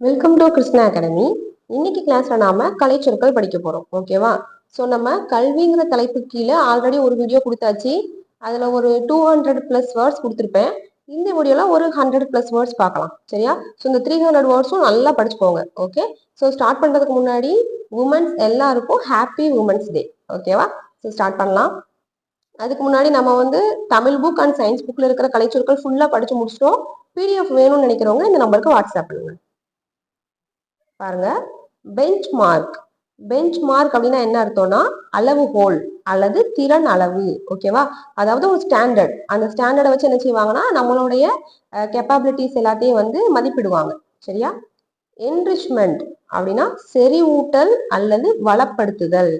Welcome to Krishna academy இன்னைக்கு கிளாஸ்ல நாம கலைச்சொற்கள் படிக்க போறோம். ஓகேவா ஸோ நம்ம கல்விங்கிற தலைப்பு கீழே ஆல்ரெடி ஒரு வீடியோ கொடுத்தாச்சு. அதுல ஒரு டூ ஹண்ட்ரட் பிளஸ் வேர்ட்ஸ் கொடுத்துருப்பேன். இந்த வீடியோல ஒரு ஹண்ட்ரட் பிளஸ் வேர்ட்ஸ் பார்க்கலாம். சரியா? ஸோ இந்த த்ரீ ஹண்ட்ரட் வேர்ட்ஸும் நல்லா படிச்சுக்கோங்க. ஓகே ஸோ ஸ்டார்ட் பண்றதுக்கு முன்னாடி உமன்ஸ் எல்லாருக்கும் ஹாப்பி உமன்ஸ் டே ஓகேவா ஸோ ஸ்டார்ட் பண்ணலாம். அதுக்கு முன்னாடி நம்ம வந்து தமிழ் புக் அண்ட் சயின்ஸ் புக்ல இருக்கிற கலைச்சொற்கள் ஃபுல்லா படிச்சு முடிச்சிட்டோம். பிடிஎஃப் வேணும்னு நினைக்கிறவங்க இந்த நம்பருக்கு வாட்ஸ்அப் பண்ணுங்க. பாருங்க. பெஞ்ச் மார்க் பெஞ்ச் மார்க் அப்படின்னா என்ன அர்த்தம்னா அளவுகோல் அல்லது திறன் அளவு. ஓகேவா அதாவது ஒரு ஸ்டாண்டர்ட் அந்த ஸ்டாண்டர்டை வச்சு என்ன செய்வாங்கன்னா நம்மளுடைய கெப்பாபிலிட்டிஸ் எல்லாத்தையும் வந்து மதிப்பிடுவாங்க. சரியா? என்ரிச்மெண்ட் அப்படின்னா செறிவூட்டல் அல்லது வளப்படுத்துதல்.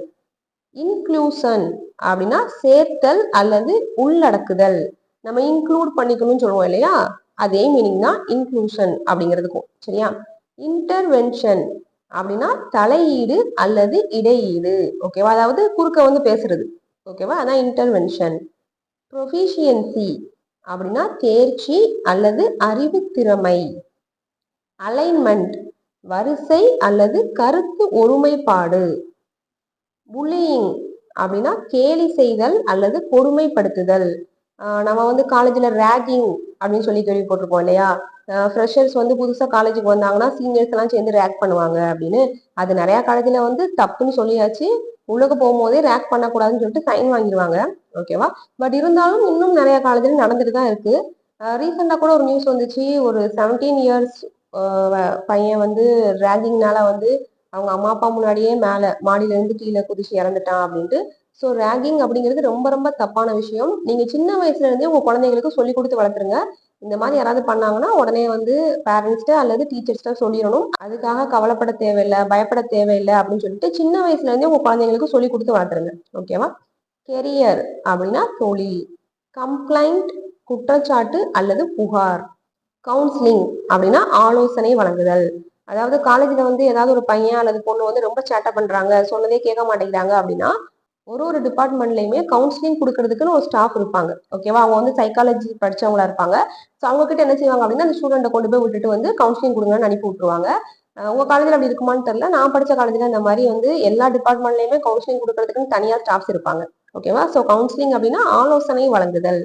இன்க்ளூசன் அப்படின்னா சேர்த்தல் அல்லது உள்ளடக்குதல். நம்ம இன்க்ளூட் பண்ணிக்கணும்னு சொல்லுவோம் இல்லையா? அதே மீனிங் தான் இன்க்ளூஷன் அப்படிங்கிறதுக்கும். சரியா? இன்டர்வென்ஷன் அப்படின்னா தலையீடு அல்லது இடையீடு. ஓகேவா அதாவது குறுக்க வந்து பேசுறது. ஓகேவா அதான் இன்டர்வென்ஷன் ப்ரொஃபிஷியன்சி அப்படின்னா தேர்ச்சி அல்லது அறிவு திறமை. அலைன்மெண்ட் வரிசை அல்லது கருத்து ஒருமைப்பாடு. புல்லியிங் அப்படின்னா கேலி செய்தல் அல்லது கொடுமைப்படுத்துதல். நம்ம வந்து காலேஜில் ரேகிங் அப்படின்னு சொல்லி கேள்விப்பட்டிருப்போம் இல்லையா? ஃப்ரெஷர்ஸ் வந்து புதுசாக காலேஜுக்கு வந்தாங்கன்னா சீனியர்ஸ் எல்லாம் சேர்ந்து ரேக் பண்ணுவாங்க அப்படின்னு. அது நிறையா காலேஜில் வந்து தப்புன்னு சொல்லியாச்சு. உள்ளுக்கு போகும்போதே ரேக் பண்ணக்கூடாதுன்னு சொல்லிட்டு சைன் வாங்கிடுவாங்க ஓகேவா பட் இருந்தாலும் இன்னும் நிறைய காலேஜில் நடந்துட்டு தான் இருக்கு. ரீசெண்டாக கூட ஒரு நியூஸ் வந்துச்சு. ஒரு செவன்டீன் இயர்ஸ் பையன் வந்து ரேகிங்னால வந்து அவங்க அம்மா அப்பா முன்னாடியே மேலே மாடியிலேருந்து கீழே குதிச்சு இறந்துட்டான் அப்படின்ட்டு ஸோ ரேகிங் அப்படிங்கிறது ரொம்ப ரொம்ப தப்பான விஷயம். நீங்கள் சின்ன வயசுல இருந்தே குழந்தைங்களுக்கு சொல்லி கொடுத்து வளர்த்துருங்க. இந்த மாதிரி யாராவது பண்ணாங்கன்னா உடனே வந்து பேரண்ட்ஸ்ட்டு அல்லது டீச்சர்ஸ்ட்ட சொல்லிடணும். அதுக்காக கவலைப்பட தேவையில்லை பயப்பட தேவையில்லை அப்படின்னு சொல்லிட்டு சின்ன வயசுல இருந்தே குழந்தைங்களுக்கு சொல்லி கொடுத்து வளர்த்துருங்க. ஓகேவா கெரியர் அப்படின்னா தொழில் கம்ப்ளைண்ட் குற்றச்சாட்டு அல்லது புகார். கவுன்சிலிங் அப்படின்னா ஆலோசனை வழங்குதல். அதாவது காலேஜில் வந்து ஏதாவது ஒரு பையன் அல்லது பொண்ணு வந்து ரொம்ப சேட்டை பண்ணுறாங்க சொன்னதே கேட்க மாட்டேங்கிறாங்க அப்படின்னா ஒரு ஒரு டிபார்ட்மெண்ட்லயுமே கவுன்சிலிங் கொடுக்கறதுக்குன்னு ஒரு ஸ்டாஃப் இருப்பாங்க. ஓகேவா அவங்க வந்து சைக்காலஜி படிச்சவங்களா இருப்பாங்க. ஸோ அவங்க கிட்ட என்ன செய்வாங்க அப்படின்னா அந்த ஸ்டூடெண்ட்டை கொண்டு போய் விட்டுட்டு வந்து கவுன்சிலிங் கொடுங்கன்னு அனுப்பி விட்டுருவாங்க. உங்க காலேஜில் அப்படி இருக்குமான்னு தெரியல. நான் படிச்ச காலேஜில் இந்த மாதிரி வந்து எல்லா டிபார்ட்மெண்ட்லயுமே கவுன்சிலிங் கொடுக்கறதுக்குன்னு தனியாக ஸ்டாஃப்ஸ் இருப்பாங்க. ஓகேவா ஸோ கவுன்சிலிங் அப்படின்னா ஆலோசனை வழங்குதல்.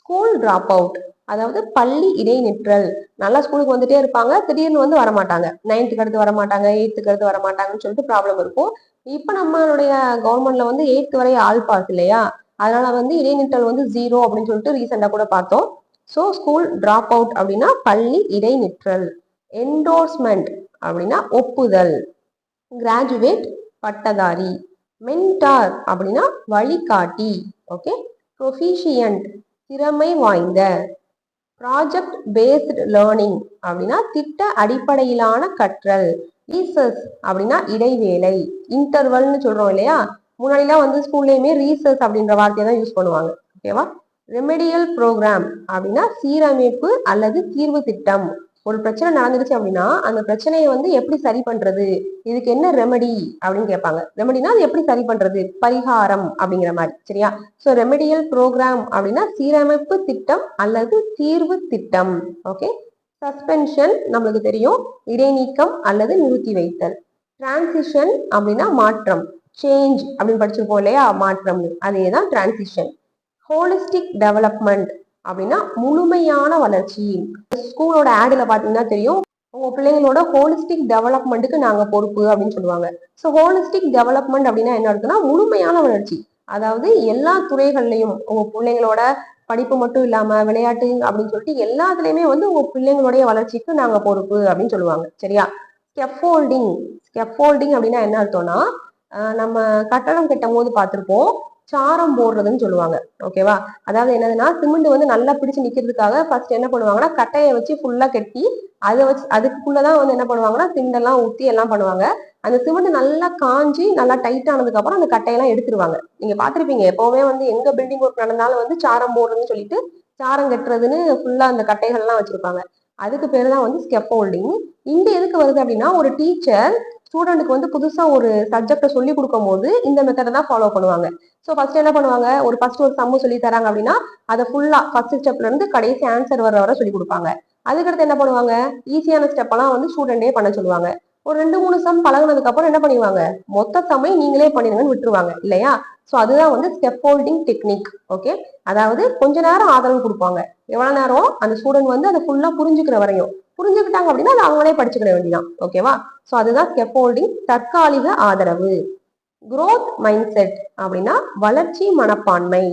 ஸ்கூல் டிராப் அவுட் அதாவது பள்ளி இடைநிற்றல். நல்லா ஸ்கூலுக்கு வந்துட்டே இருப்பாங்க. திடீர்னு வந்து வரமாட்டாங்க. நைன்த்துக்கு அடுத்து வரமாட்டாங்க. எயித்துக்கு அடுத்து வரமாட்டாங்கன்னு சொல்லிட்டு ப்ராப்ளம் இருக்கும். இப்ப நம்மளுடைய கவர்மெண்ட்ல வந்து எயித் வரை ஆள் பாஸ் இல்லையா? அதனால வந்து இடைநிற்றல் வந்து ஜீரோ அப்படின்னு சொல்லிட்டு ரீசெண்டா கூட பார்த்தோம். ஸோ ஸ்கூல் டிராப் அவுட் அப்படின்னா பள்ளி இடைநிற்றல் என்டோர்ஸ்மெண்ட் அப்படின்னா ஒப்புதல் கிராஜுவேட் பட்டதாரி மென்டார் அப்படின்னா வழிகாட்டி ஓகே ப்ரொஃபிஷியன்ட் திறமை வாய்ந்த ப்ராஜெக்ட் பேஸ்ட் லேர்னிங் அப்படின்னா திட்ட அடிப்படையிலான கற்றல் ரீசஸ் அப்படின்னா இடைவேளை இன்டர்வல்னு சொல்றோம் இல்லையா? முன்னாடிலாம் வந்து ஸ்கூல்லையுமே ரீசஸ் அப்படின்ற வார்த்தையை தான் யூஸ் பண்ணுவாங்க. ஓகேவா ரெமெடியல் ப்ரோக்ராம் அப்படின்னா சீரமைப்பு அல்லது தீர்வு திட்டம். ஒரு பிரச்சனை நடந்துருச்சு அப்படின்னா அந்த பிரச்சனையை வந்து எப்படி சரி பண்றது? இதுக்கு என்ன ரெமெடி அப்படின்னு கேட்பாங்க. ரெமெடினா அது எப்படி சரி பண்றது? பரிகாரம் அப்படிங்கிற மாதிரி சரியா? ஸோ ரெமெடியல் ப்ரோக்ராம் அப்படின்னா சீரமைப்பு திட்டம் அல்லது தீர்வு திட்டம். ஓகே சஸ்பென்ஷன் நம்மளுக்கு தெரியும். இடைநீக்கம் அல்லது நிறுத்தி வைத்தல். டிரான்சிஷன் அப்படின்னா மாற்றம். சேஞ்ச் அப்படின்னு படிச்சிருப்போம் இல்லையா? மாற்றம் அதே தான் டிரான்சிஷன் ஹோலிஸ்டிக் டெவலப்மெண்ட் அப்படின்னா முழுமையான வளர்ச்சி. ஸ்கூலோட ஆடுல பாத்தீங்கன்னா தெரியும். உங்க பிள்ளைங்களோட ஹோலிஸ்டிக் டெவலப்மெண்ட்டுக்கு நாங்க பொறுப்பு அப்படின்னு சொல்லுவாங்க. ஸோ ஹோலிஸ்டிக் டெவலப்மெண்ட் அப்படின்னா என்ன இருக்குன்னா முழுமையான வளர்ச்சி. அதாவது எல்லா துறைகள்லையும் உங்க பிள்ளைங்களோட படிப்பு மட்டும் இல்லாம விளையாட்டு அப்படின்னு சொல்லிட்டு எல்லாத்துலயுமே வந்து உங்க பிள்ளைங்களுடைய வளர்ச்சிக்கு நாங்க பொறுப்பு அப்படின்னு சொல்லுவாங்க. சரியா? ஸ்கெஃபோல்டிங் ஸ்கெஃபோல்டிங் அப்படின்னா என்ன அர்த்தம்னா நம்ம கட்டடம் கட்டும் போது பார்த்துருப்போம் சாரம் போடுறதுன்னு சொல்லுவாங்க. ஓகேவா அதாவது என்னதுன்னா சிமெண்ட் வந்து நல்லா பிடிச்சு நிக்கிறதுக்காக ஃபர்ஸ்ட் என்ன பண்ணுவாங்கன்னா கட்டையை வச்சு ஃபுல்லா கட்டி அதை வச்சு அதுக்குள்ளதான் வந்து என்ன பண்ணுவாங்கன்னா சிமெண்டெல்லாம் ஊத்தி எல்லாம் பண்ணுவாங்க. அந்த சிமெண்ட் நல்லா காஞ்சி நல்லா டைட் ஆனதுக்கு அப்புறம் அந்த கட்டையெல்லாம் எடுத்துருவாங்க. நீங்க பாத்திருப்பீங்க எப்பவுமே வந்து எங்க பில்டிங் ஒர்க் நடந்தாலும் வந்து சாரம் போடுறதுன்னு சொல்லிட்டு சாரம் கட்டுறதுன்னு ஃபுல்லா அந்த கட்டைகள்லாம் வச்சிருப்பாங்க. அதுக்கு பேர் தான் வந்து ஸ்கெப் ஹோல்டிங் இங்க எதுக்கு வருது அப்படின்னா ஒரு டீச்சர் ஸ்டூடெண்ட்டுக்கு வந்து புதுசா ஒரு சப்ஜெக்ட சொல்லி கொடுக்கும் போது இந்த மெத்தடை தான் ஃபாலோ பண்ணுவாங்க. ஸோ ஃபர்ஸ்ட் என்ன பண்ணுவாங்க? ஒரு ஃபர்ஸ்ட் ஒரு சம்மு சொல்லி தராங்க அப்படின்னா அதை ஃபுல்லா ஃபர்ஸ்ட் ஸ்டெப்ல இருந்து கடைசி ஆன்சர் வர வர சொல்லி கொடுப்பாங்க. அதுக்கடுத்து என்ன பண்ணுவாங்க? ஈஸியான ஸ்டெப்பெல்லாம் வந்து ஸ்டூடெண்டே பண்ண சொல்லுவாங்க. ஒரு ரெண்டு மூணு சம் பழகுனதுக்கு அப்புறம் என்ன பண்ணிடுவாங்க? மொத்த சம்மை நீங்களே பண்ணிடுங்கன்னு விட்டுருவாங்க இல்லையா? ஸோ அதுதான் வந்து ஸ்டெப் ஹோல்டிங் டெக்னிக் ஓகே அதாவது கொஞ்ச நேரம் ஆதரவு கொடுப்பாங்க. எவ்வளோ நேரம்? அந்த ஸ்டூடெண்ட் வந்து அதை ஃபுல்லாக புரிஞ்சுக்கிற வரையும். புரிஞ்சுக்கிட்டாங்க அப்படின்னா அதை அவங்களே படிச்சுக்கிற வேண்டியதான் ஓகேவா ஸோ அதுதான் ஸ்டெப் ஹோல்டிங் தற்காலிக ஆதரவு. குரோத் மைண்ட் செட் அப்படின்னா வளர்ச்சி மனப்பான்மை.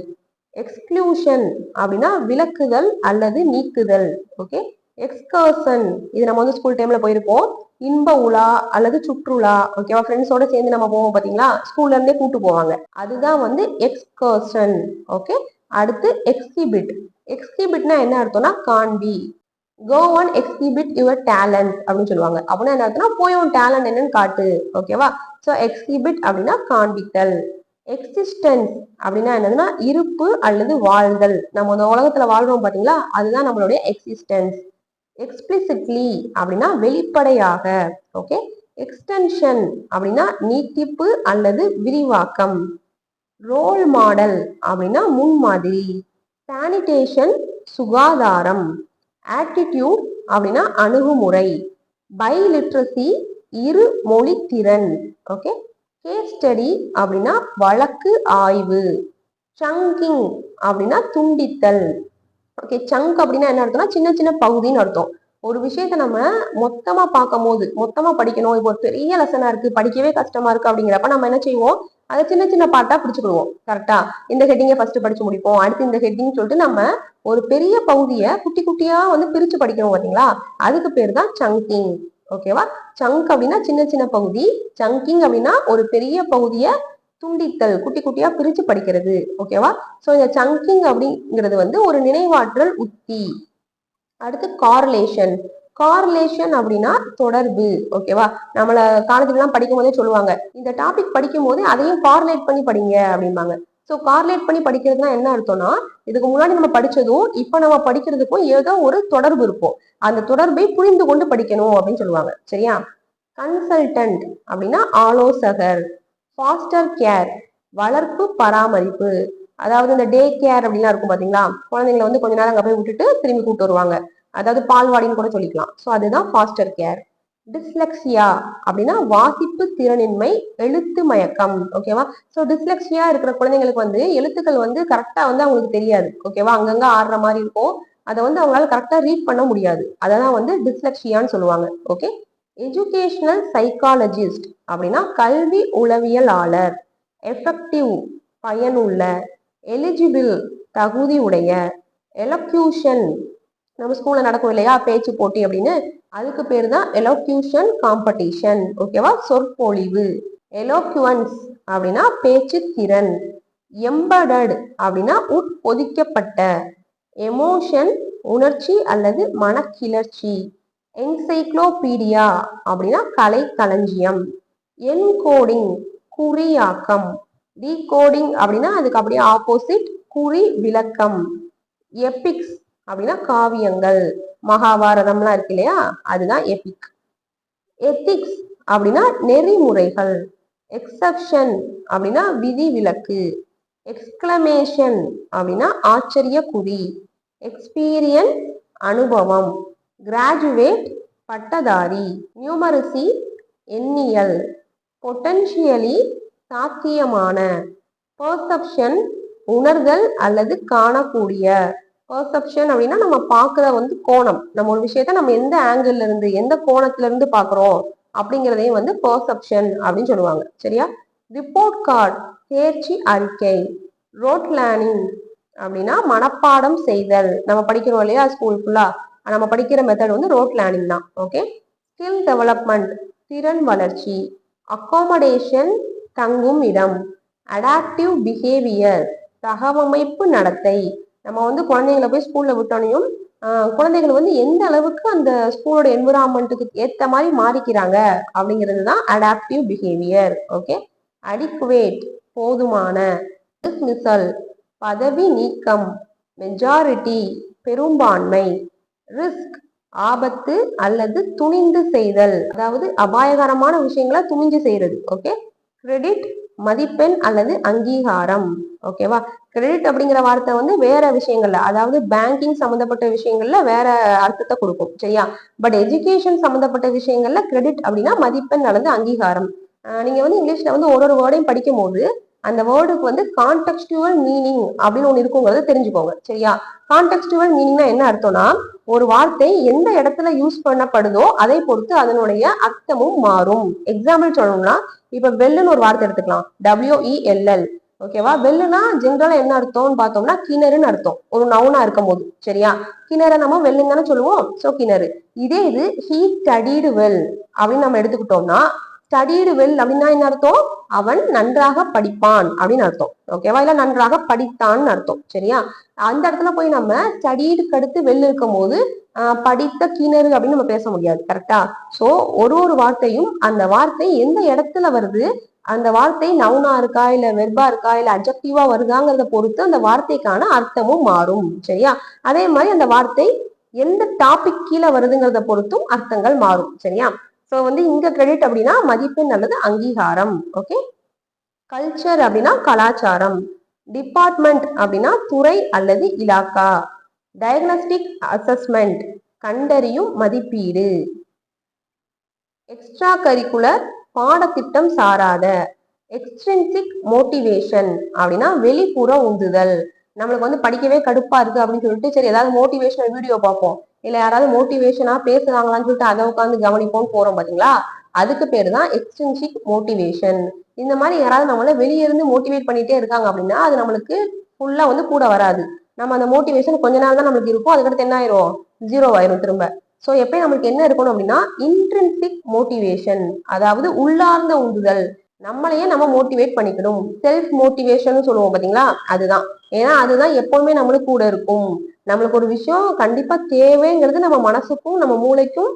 எக்ஸ்க்ளூஷன் அப்படின்னா விளக்குதல் அல்லது நீக்குதல் ஓகே எக்ஸ்கர்சன் இது நம்ம வந்து ஸ்கூல் டைம்ல போயிருப்போம். இன்ப உலா அல்லது சுற்றுலா ஓகேவா ஃப்ரெண்ட்ஸோட சேர்ந்து நம்ம போவோம் பாத்தீங்களா? ஸ்கூல்ல இருந்தே கூட்டு போவாங்க. அதுதான் வந்து எக்ஸ்கர்சன் ஓகே அடுத்து எக்ஸிபிட் எக்ஸிபிட்னா என்ன அர்த்தம்னா காண்பி. Go on exhibit your talent அப்படின்னு சொல்லுவாங்க. அப்படின்னா என்ன அர்த்தம்னா போய் உன் டேலண்ட் என்னன்னு காட்டு ஓகேவா ஸோ எக்ஸிபிட் அப்படின்னா காண்பித்தல். எக்ஸிஸ்டன்ஸ் அப்படின்னா என்னதுன்னா இருப்பு அல்லது வாழ்தல். நம்ம இந்த உலகத்துல வாழ்றோம் பாத்தீங்களா? அதுதான் நம்மளுடைய எக்ஸிஸ்டன்ஸ் எக்ஸ்பிளிசிட்லி அப்படின்னா வெளிப்படையாக ஓகே எக்ஸ்டென்ஷன் அப்படின்னா நீட்டிப்பு அல்லது விரிவாக்கம். ரோல் மாடல் அப்படின்னா முன்மாதிரி. சானிடேஷன் சுகாதாரம். ஆட்டிடியூட் அப்படின்னா அணுகுமுறை. பைலிட்ரசி இரு மொழி திறன் ஓகே கேஸ் ஸ்டடி அப்படின்னா வழக்கு ஆய்வு. சங்கிங் அப்படின்னா துண்டித்தல். ஓகே சங்க் அப்படின்னா என்ன அர்த்தம்னா சின்ன சின்ன பகுதின்னு அர்த்தம். ஒரு விஷயத்த நம்ம மொத்தமா பார்க்கும் போது மொத்தமா படிக்கணும் இப்போ ஒரு பெரிய லெசனா இருக்கு படிக்கவே கஷ்டமா இருக்கு அப்படிங்கிறப்ப நம்ம என்ன செய்வோம்? அதை சின்ன சின்ன பாட்டா பிடிச்சுக்கிடுவோம். கரெக்டா இந்த ஹெட்டிங்கை ஃபர்ஸ்ட் படிச்சு முடிப்போம். அடுத்து இந்த ஹெட்டிங் சொல்லிட்டு நம்ம ஒரு பெரிய பகுதியை குட்டி குட்டியா வந்து பிரிச்சு படிக்கிறோம் பாத்தீங்களா? அதுக்கு பேர் தான் சங்கிங் ஓகேவா சங்க் அப்படின்னா சின்ன சின்ன பகுதி. சங்கிங் அப்படின்னா ஒரு பெரிய பகுதியை துண்டித்தல் குட்டி குட்டியா பிரிச்சு படிக்கிறது ஓகேவா சோ இந்த சங்கிங் அப்படிங்கிறது வந்து ஒரு நினைவாற்றல் உத்தி. அடுத்து கார்லேஷன் கார்லேஷன் அப்படின்னா தொடர்பு ஓகேவா நம்மள காலேஜ்ல எல்லாம் படிக்கும் போதே சொல்லுவாங்க இந்த டாபிக் படிக்கும் போதே அதையும் கார்லேட் பண்ணி படிங்க அப்படிம்பாங்க. ஸோ கார்லேட் பண்ணி படிக்கிறதுனா என்ன அர்த்தம்னா இதுக்கு முன்னாடி நம்ம படிச்சதும் இப்போ நம்ம படிக்கிறதுக்கும் ஏதோ ஒரு தொடர்பு இருக்கும். அந்த தொடர்பை புரிந்து கொண்டு படிக்கணும் அப்படின்னு சொல்லுவாங்க சரியா? கன்சல்டன்ட் அப்படின்னா ஆலோசகர். ஃபாஸ்டர் கேர் வளர்ப்பு பராமரிப்பு. அதாவது இந்த டே கேர் அப்படின்லாம் இருக்கும் பாத்தீங்களா? குழந்தைங்களை வந்து கொஞ்ச நேரம் அங்க போய் விட்டுட்டு திரும்பி கூட்டு வருவாங்க. அதாவது பால்வாடின்னு கூட சொல்லிக்கலாம். ஸோ அதுதான் ஃபாஸ்டர் கேர் டிஸ்லெக்சியா அப்படின்னா வாசிப்பு திறனின்மை எழுத்து மயக்கம். ஓகேவா ஸோ டிஸ்லெக்சியா இருக்கிற குழந்தைங்களுக்கு வந்து எழுத்துக்கள் வந்து கரெக்டா வந்து அவங்களுக்கு தெரியாது. ஓகேவா அங்கங்க ஆடுற மாதிரி இருக்கும். அதை வந்து அவங்களால கரெக்டா ரீட் பண்ண முடியாது. அததான் வந்து டிஸ்லெக்சியான்னு சொல்லுவாங்க. ஓகே எஜுகேஷனல் சைக்காலஜிஸ்ட் அப்படின்னா கல்வி உளவியலாளர் எஃபெக்டிவ் பயனுள்ள எலிஜிபிள் தகுதி உடைய எலக்யூஷன் நம்ம ஸ்கூல்ல நடக்கும் இல்லையா? பேச்சு போட்டி அப்படின்னு. அதுக்கு பேர் தான் எலோக்யூஷன் காம்படிஷன் ஓகேவா சொற்பொழிவு. எலோக்யுவன்ஸ் அப்படின்னா பேச்சு திறன். எம்படட் அப்படின்னா உட்பொதிக்கப்பட்ட. எமோஷன் உணர்ச்சி அல்லது மனக்கிளர்ச்சி. என்சைக்ளோபீடியா அப்படின்னா கலை களஞ்சியம் என்கோடிங் குறியாக்கம். டிகோடிங் அப்படின்னா அதுக்கு அப்படியே ஆப்போசிட் குறி விளக்கம். எபிக்ஸ் அப்படின்னா காவியங்கள். மகாபாரதம்லாம் இருக்கு இல்லையா? அதுதான் எபிக் எத்திக்ஸ் அப்படின்னா நெறிமுறைகள். எக்ஸப்ஷன் அப்படின்னா விதி விலக்கு எக்ஸ்கிளமேஷன் அப்படின்னா ஆச்சரிய குறி எக்ஸ்பீரியன்ஸ் அனுபவம். கிராஜுவேட் பட்டதாரி. நியூமரசி எண்ணியல். பொட்டன்ஷியலி சாத்தியமான. பர்செப்ஷன் உணர்தல் அல்லது காணக்கூடிய. பர்செப்ஷன் அப்படின்னா நம்ம பார்க்குற வந்து கோணம். நம்ம ஒரு விஷயத்த நம்ம எந்த ஆங்கிள் இருந்து எந்த கோணத்துல இருந்து பார்க்குறோம் அப்படிங்கிறதையும் வந்து பர்செப்ஷன் அப்படின்னு சொல்லுவாங்க. சரியா? ரிப்போர்ட் கார்டு தேர்ச்சி அறிக்கை. ரோட் லேர்னிங் அப்படின்னா மனப்பாடம் செய்தல். நம்ம படிக்கிறோம் இல்லையா ஸ்கூல் ஃபுல்லா நம்ம படிக்கிற மெத்தட் வந்து ரோட் லேர்னிங் தான். ஓகே ஸ்கில் டெவலப்மெண்ட் திறன் வளர்ச்சி அக்காமடேஷன் தங்கும் இடம் அடாப்டிவ் பிஹேவியர் தகவமைப்பு நடத்தை. நம்ம வந்து குழந்தைங்களை போய் ஸ்கூல்ல விட்டோனையும் குழந்தைகள் வந்து எந்த அளவுக்கு அந்த ஸ்கூலோட என்விரான்மெண்ட்டுக்கு ஏற்ற மாதிரி மாறிக்கிறாங்க அப்படிங்கிறது தான் அடாப்டிவ் பிஹேவியர் ஓகே அடிக்குவேட் போதுமான டிஸ்மிசல் பதவி நீக்கம் மெஜாரிட்டி பெரும்பான்மை. ரிஸ்க் ஆபத்து அல்லது துணிந்து செய்தல். அதாவது அபாயகரமான விஷயங்களை துணிஞ்சு செய்யறது ஓகே? கிரெடிட் மதிப்பெண் அல்லது அங்கீகாரம் ஓகேவா? கிரெடிட் அப்படிங்கிற வார்த்தை வந்து வேற விஷயங்கள்ல அதாவது பேங்கிங் சம்மந்தப்பட்ட விஷயங்கள்ல வேற அர்த்தத்தை கொடுக்கும் சரியா? பட் எஜுகேஷன் சம்மந்தப்பட்ட விஷயங்கள்ல கிரெடிட் அப்படின்னா மதிப்பெண் அல்லது அங்கீகாரம். நீங்க வந்து இங்கிலீஷ்ல வந்து ஒரு ஒரு வேர்டையும் படிக்கும் போது அந்த வேர்டுக்கு வந்து கான்டெக்ஸ்டுவல் மீனிங் அப்படின்னு ஒன்று இருக்குங்கிறத தெரிஞ்சுக்கோங்க சரியா? கான்டெக்ஸ்டுவல் மீனிங்னா என்ன அர்த்தம்னா ஒரு வார்த்தை எந்த இடத்துல யூஸ் பண்ணப்படுதோ அதை பொறுத்து அதனுடைய அர்த்தமும் மாறும். எக்ஸாம்பிள் சொல்லணும்னா இப்ப வெல்லுன்னு ஒரு வார்த்தை எடுத்துக்கலாம். டபிள்யூஇஎல்எல் ஓகேவா வெல்லுனா ஜென்ரலா என்ன அர்த்தம்னு பார்த்தோம்னா கிணறுன்னு அர்த்தம். ஒரு நவுனா இருக்கும் போது சரியா? கிணற நம்ம வெல்லுன்னு தானே சொல்லுவோம்? சோ கிணறு. இதே இது ஹீ ஸ்டடீடு வெல் அப்படின்னு நம்ம எடுத்துக்கிட்டோம்னா ஸ்டடீடு வெல் அப்படின்னா என்ன அர்த்தம்? அவன் நன்றாக படிப்பான் அப்படின்னு அர்த்தம். ஓகேவா இல்ல நன்றாக படித்தான்னு அர்த்தம். சரியா? அந்த இடத்துல போய் நம்ம ஸ்டடீடுக்கு அடுத்து வெளில இருக்கும் போது படித்த கிணறு அப்படின்னு நம்ம பேச முடியாது கரெக்டா சோ ஒரு ஒரு வார்த்தையும் அந்த வார்த்தை எந்த இடத்துல வருது? அந்த வார்த்தை நவுனா இருக்கா இல்ல வெர்பா இருக்கா இல்ல அஜெக்டிவா வருதாங்கிறத பொறுத்து அந்த வார்த்தைக்கான அர்த்தமும் மாறும் சரியா? அதே மாதிரி அந்த வார்த்தை எந்த டாபிக் கீழே வருதுங்கிறத பொறுத்தும் அர்த்தங்கள் மாறும் சரியா? சோ வந்து இங்க கிரெடிட் அப்படின்னா மதிப்பெண் அல்லது அங்கீகாரம் ஓகே கல்ச்சர் அப்படின்னா கலாச்சாரம் டிபார்ட்மெண்ட் அப்படின்னா துறை அல்லது இலாக்கா. டயக்னஸ்டிக் அசஸ்மெண்ட் கண்டறியும் மதிப்பீடு. எக்ஸ்ட்ரா கரிக்குலர் பாடத்திட்டம் சாராத. எக்ஸ்ட்ரென்சிக் மோட்டிவேஷன் அப்படின்னா வெளிப்புற உந்துதல். நம்மளுக்கு வந்து படிக்கவே கடுப்பா இருக்கு அப்படின்னு சொல்லிட்டு சரி ஏதாவது மோட்டிவேஷனல் வீடியோ பார்ப்போம். இல்ல யாராவது மோட்டிவேஷனா பேசுறாங்களான்னு சொல்லிட்டு அதை உட்காந்து கவனிப்போம் போறோம் பாத்தீங்களா? அதுக்கு பேர் தான் எக்ஸ்டென்ஷிக் மோட்டிவேஷன் இந்த மாதிரி யாராவது நம்மளை வெளியே இருந்து மோட்டிவேட் பண்ணிட்டே இருக்காங்க அப்படின்னா அது நம்மளுக்கு ஃபுல்லா வந்து கூட வராது. நம்ம அந்த மோட்டிவேஷன் கொஞ்ச நாள் தான் நம்மளுக்கு இருக்கும். அதுக்கடுத்து என்ன ஆயிரும்? ஜீரோ ஆயிரும் திரும்ப. ஸோ எப்பயும் நம்மளுக்கு என்ன இருக்கணும் அப்படின்னா இன்ட்ரென்சிக் மோட்டிவேஷன் அதாவது உள்ளார்ந்த உந்துதல். நம்மளையே நம்ம மோட்டிவேட் பண்ணிக்கணும். செல்ஃப் மோட்டிவேஷன் சொல்லுவோம் பாத்தீங்களா? அதுதான். ஏன்னா அதுதான் எப்பவுமே நம்மளுக்கு கூட இருக்கும். நம்மளுக்கு ஒரு விஷயம் கண்டிப்பா தேவைங்கிறது நம்ம மனசுக்கும் நம்ம மூளைக்கும்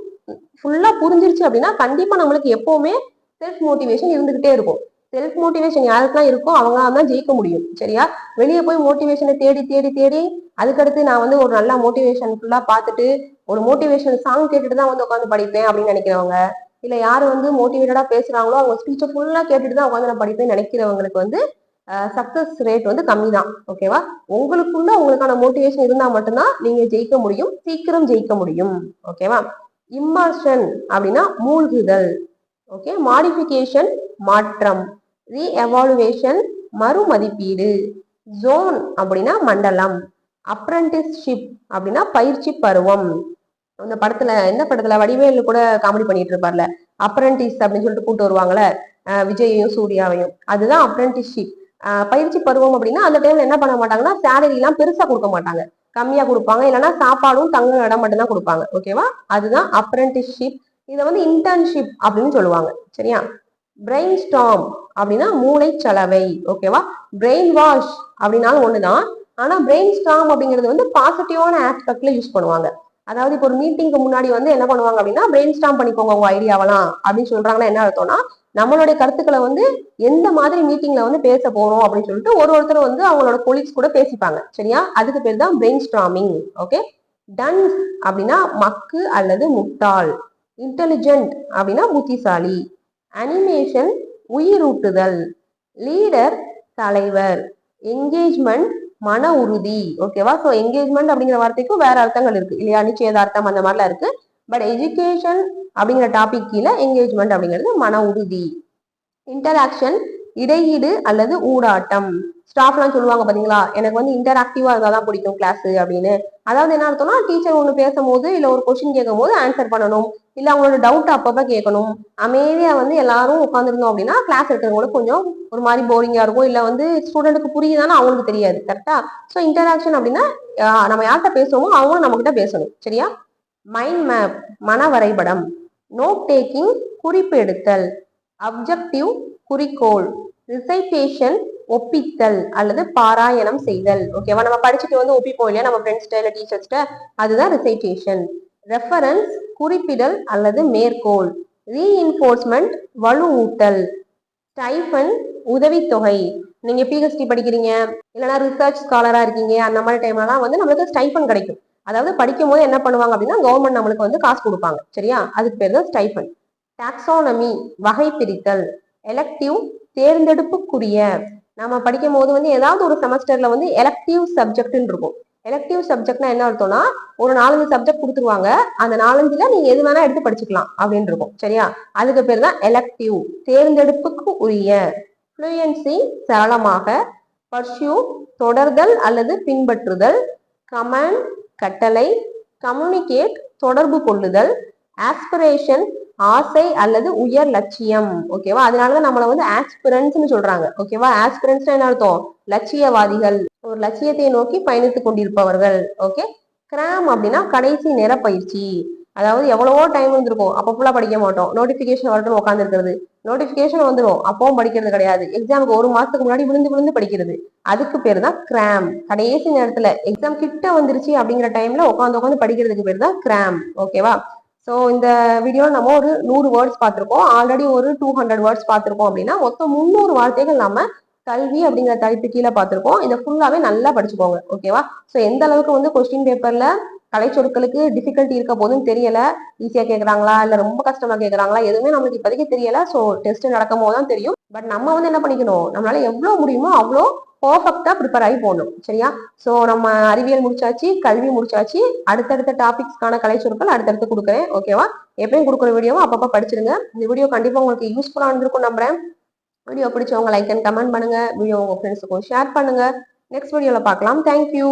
ஃபுல்லா புரிஞ்சிருச்சு அப்படின்னா கண்டிப்பா நம்மளுக்கு எப்பவுமே செல்ஃப் மோட்டிவேஷன் இருந்துகிட்டே இருக்கும். செல்ஃப் மோட்டிவேஷன் யாருக்கெல்லாம் இருக்கோ அவங்க தான் ஜெயிக்க முடியும். சரியா? வெளியே போய் மோட்டிவேஷனை தேடி தேடி தேடி அதுக்கடுத்து நான் வந்து ஒரு நல்ல மோட்டிவேஷன் ஃபுல்லா பார்த்துட்டு ஒரு மோட்டிவேஷன் சாங் கேட்டுட்டு தான் வந்து உட்காந்து படிப்பேன் அப்படின்னு நினைக்கிறவங்க இல்ல யாரு வந்து மோட்டிவேட்டடா பேசுறாங்களோ அவங்க ஸ்பீச்சை ஃபுல்லா கேட்டுட்டு தான் உட்காந்து நான் படிப்பேன் நினைக்கிறவங்களுக்கு வந்து சக்சஸ் ரேட் வந்து கம்மி தான். ஓகேவா உங்களுக்குள்ள உங்களுக்கான மோட்டிவேஷன் இருந்தா மட்டும்தான் நீங்க ஜெயிக்க முடியும். சீக்கிரம் ஜெயிக்க முடியும். ஓகேவா இம்மர்ஷன் அப்படின்னா மூழ்குதல். ஓகே மாடிஃபிகேஷன் மாற்றம். ரீஎவாலுவேஷன் மறுமதிப்பீடு. ஜோன் அப்படின்னா மண்டலம். அப்ரண்டிஸ்ஷிப் அப்படின்னா பயிற்சி பருவம். அந்த படத்துல எந்த படத்துல வடிவேலு கூட காமெடி பண்ணிட்டு இருப்பார்ல. அப்ரண்டிஸ் அப்படின்னு சொல்லிட்டு கூட்டு வருவாங்கல்ல. விஜயையும் சூர்யாவையும். அதுதான் அப்ரண்டிஸ்ஷிப் பயிற்சி பருவம் அப்படின்னா அந்த டைம்ல என்ன பண்ண மாட்டாங்கன்னா சேலரி எல்லாம் பெருசா கொடுக்க மாட்டாங்க. கம்மியா கொடுப்பாங்க. இல்லைன்னா சாப்பாடும் தங்க இடம் மட்டும்தான் கொடுப்பாங்க. ஓகேவா அதுதான் அப்ரண்டிஸ்ஷிப் இதை வந்து இன்டர்ன்ஷிப் அப்படின்னு சொல்லுவாங்க. சரியா? பிரெயின் ஸ்டாம் அப்படின்னா மூளை சலவை ஓகேவா பிரெயின் வாஷ் அப்படின்னாலும் ஒண்ணுதான். ஆனா பிரெயின் ஸ்டாம் அப்படிங்கிறது வந்து பாசிட்டிவான ஆஸ்பெக்ட்ல யூஸ் பண்ணுவாங்க. அதாவது இப்போ ஒரு மீட்டிங்க்கு முன்னாடி வந்து என்ன பண்ணுவாங்க அப்படின்னா பிரெயின் ஸ்டாம் பண்ணிக்கோங்க உங்க ஐடியாவெல்லாம் அப்படின்னு சொல்றாங்கன்னா என்ன அர்த்தம்னா நம்மளுடைய கருத்துக்களை வந்து எந்த மாதிரி மீட்டிங்ல வந்து பேச போறோம் அப்படின்னு சொல்லிட்டு ஒரு ஒருத்தர் வந்து அவங்களோட கொலீக்ஸ் கூட பேசிப்பாங்க. சரியா? அதுக்கு பேர் தான் பிரெயின் ஸ்டாமிங் ஓகே டன் அப்படின்னா மக்கு அல்லது முட்டாள். இன்டெலிஜென்ட் அப்படின்னா புத்திசாலி. அனிமேஷன் உயிரூட்டுதல். லீடர் தலைவர். என்கேஜ்மெண்ட் மன உறுதி. ஓகேவா ஸோ என்கேஜ்மெண்ட் அப்படிங்கிற வார்த்தைக்கும் வேற அர்த்தங்கள் இருக்கு. இல்லையா? நிச்சயதார்த்தம் அந்த மாதிரிலாம் இருக்கு. பட் எஜுகேஷன் அப்படிங்கிற டாபிக் கீழே என்கேஜ்மெண்ட் அப்படிங்கிறது மன உறுதி. இன்டராக்ஷன் இடையீடு அல்லது ஊடாட்டம். ஸ்டாஃப்லாம் சொல்லுவாங்க பாத்தீங்களா? எனக்கு வந்து இன்டராக்டிவா இருந்தா தான் பிடிக்கும் கிளாஸ் அப்படின்னு. அதாவது என்ன அர்த்தம்னா டீச்சர் ஒன்று பேசும்போது இல்ல ஒரு கொஸ்டின் கேட்கும் போது ஆன்சர் பண்ணணும். இல்ல அவங்களோட டவுட் அப்பப்ப கேட்கணும். அமைதியா வந்து எல்லாரும் உட்காந்துருந்தோம் அப்படின்னா கிளாஸ் இருக்கிறவங்களுக்கு கொஞ்சம் ஒரு மாதிரி போரிங்கா இருக்கும். இல்ல வந்து ஸ்டூடெண்ட்டுக்கு புரியுதான்னு அவங்களுக்கு தெரியாது. கரெக்டா ஸோ இன்டராக்ஷன் அப்படின்னா நம்ம யார்கிட்ட பேசுவோமோ அவங்களும் நம்ம கிட்ட பேசணும். சரியா? மைண்ட் மேப் மன வரைபடம். நோட் டேக்கிங் குறிப்பு எடுத்தல் அப்ஜெக்டிவ் குறிக்கோள். ரிசைட்டேஷன் ஒப்பித்தல் அல்லது பாராயணம் செய்தல். ஓகேவா நம்ம படிச்சுட்டு வந்து ஒப்பிப்போம் இல்லையா? நம்ம ஃப்ரெண்ட்ஸ்ட இல்ல டீச்சர்ஸ்ட அதுதான் ரிசைட்டேஷன் ரெஃபரன்ஸ் குறிப்பிடல் அல்லது மேற்கோள். ரீஇன்ஃபோர்ஸ்மெண்ட் வலுவூட்டல். ஸ்டைஃபன் உதவித்தொகை. நீங்க பிஹெச்டி படிக்கிறீங்க இல்லைன்னா ரிசர்ச் ஸ்காலரா இருக்கீங்க அந்த மாதிரி டைம்லலாம் வந்து நம்மளுக்கு ஸ்டைஃபன் கிடைக்கும். அதாவது படிக்கும் போது என்ன பண்ணுவாங்க அப்படின்னா கவர்மெண்ட் நம்மளுக்கு வந்து காசு கொடுப்பாங்க. சரியா? அதுக்கு பேர் தான் ஸ்டைஃபன் டாக்ஸானமி வகை பிரித்தல் எலக்டிவ் தேர்ந்தெடுப்புக்குரிய. நம்ம படிக்கும் போது வந்து ஏதாவது ஒரு செமஸ்டர்ல வந்து எலக்டிவ் சப்ஜெக்ட்னு இருக்கும். எலக்டிவ் சப்ஜெக்ட்னா என்ன அர்த்தம்னா ஒரு நாலஞ்சு சப்ஜெக்ட் கொடுத்துருவாங்க. அந்த நாலஞ்சுல நீங்க எது வேணா எடுத்து படிச்சுக்கலாம் அப்படின்னு இருக்கும். சரியா? அதுக்கு பேர் தான் எலக்டிவ் தேர்ந்தெடுப்புக்கு உரிய ஃப்ளூயன்சி சரளமாக பர்சியூ தொடர்தல் அல்லது பின்பற்றுதல் கமண்ட் கட்டளை கம்யூனிகேட் தொடர்பு கொள்ளுதல் ஆஸ்பிரேஷன் ஆசை அல்லது உயர் லட்சியம் ஓகேவா அதனாலதான் நம்மள வந்து ஆஸ்பிரன்ஸ்னு சொல்றாங்க ஓகேவா ஆஸ்பிரன்ஸ் என்ன அர்த்தம்? லட்சியவாதிகள். ஒரு லட்சியத்தை நோக்கி பயணித்துக் கொண்டிருப்பவர்கள் ஓகே கிராம் அப்படின்னா கடைசி நேர பயிற்சி. அதாவது எவ்வளவோ டைம் இருந்திருக்கும் அப்போ படிக்க மாட்டோம். நோட்டிபிகேஷன் வரட்டும் உட்காந்து இருக்கிறது நோட்டிபிகேஷன் வந்துடும் அப்பவும் படிக்கிறது கிடையாது. எக்ஸாமுக்கு ஒரு மாசத்துக்கு முன்னாடி விழுந்து விழுந்து படிக்கிறது. அதுக்கு பேர் தான் கிராம் கடைசி நேரத்துல எக்ஸாம் கிட்ட வந்துருச்சு அப்படிங்கிற டைம்ல உட்காந்து உட்காந்து படிக்கிறதுக்கு பேர் தான் கிராம் ஓகேவா ஸோ இந்த வீடியோ நம்ம ஒரு நூறு வேர்ட்ஸ் பார்த்துருக்கோம். ஆல்ரெடி ஒரு டூ ஹண்ட்ரட் வேர்ட்ஸ் பார்த்துருக்கோம் அப்படின்னா மொத்தம் முந்நூறு வார்த்தைகள் நம்ம கல்வி அப்படிங்கிற தலைப்பு கீழே பார்த்துருக்கோம். இதை ஃபுல்லாவே நல்லா படிச்சுக்கோங்க. ஓகேவா ஸோ எந்த அளவுக்கு வந்து கொஸ்டின் பேப்பர்ல கலைச்சொற்களுக்கு டிஃபிகல்ட்டி இருக்க போதுன்னு தெரியல? ஈஸியா கேட்குறாங்களா இல்ல ரொம்ப கஷ்டமா கேட்குறாங்களா எதுவுமே நம்மளுக்கு இப்போதைக்கு தெரியல. ஸோ டெஸ்ட் நடக்கும் போது தான் தெரியும். பட் நம்ம வந்து என்ன பண்ணிக்கணும்? நம்மளால எவ்வளவு முடியுமோ அவ்வளோ பர்ஃபெக்டா ப்ரிப்பேர் ஆகி போகணும் சரியா? ஸோ நம்ம அறிவியல் முடிச்சாச்சு கல்வி முடிச்சாச்சு. அடுத்தடுத்த டாபிக்ஸ்க்கான கலைச்சொற்கள் அடுத்தடுத்து கொடுக்குறேன். ஓகேவா எப்பயும் கொடுக்குற வீடியோவும் அப்பப்போ படிச்சிருங்க. இந்த வீடியோ கண்டிப்பாக உங்களுக்கு யூஸ்ஃபுல்லாக இருந்திருக்கும் நம்புறேன். வீடியோ பிடிச்சவங்க லைக் அண்ட் கமெண்ட் பண்ணுங்க. வீடியோ உங்க ஃப்ரெண்ட்ஸுக்கும் ஷேர் பண்ணுங்க. நெக்ஸ்ட் வீடியோவில் பார்க்கலாம். தேங்க்யூ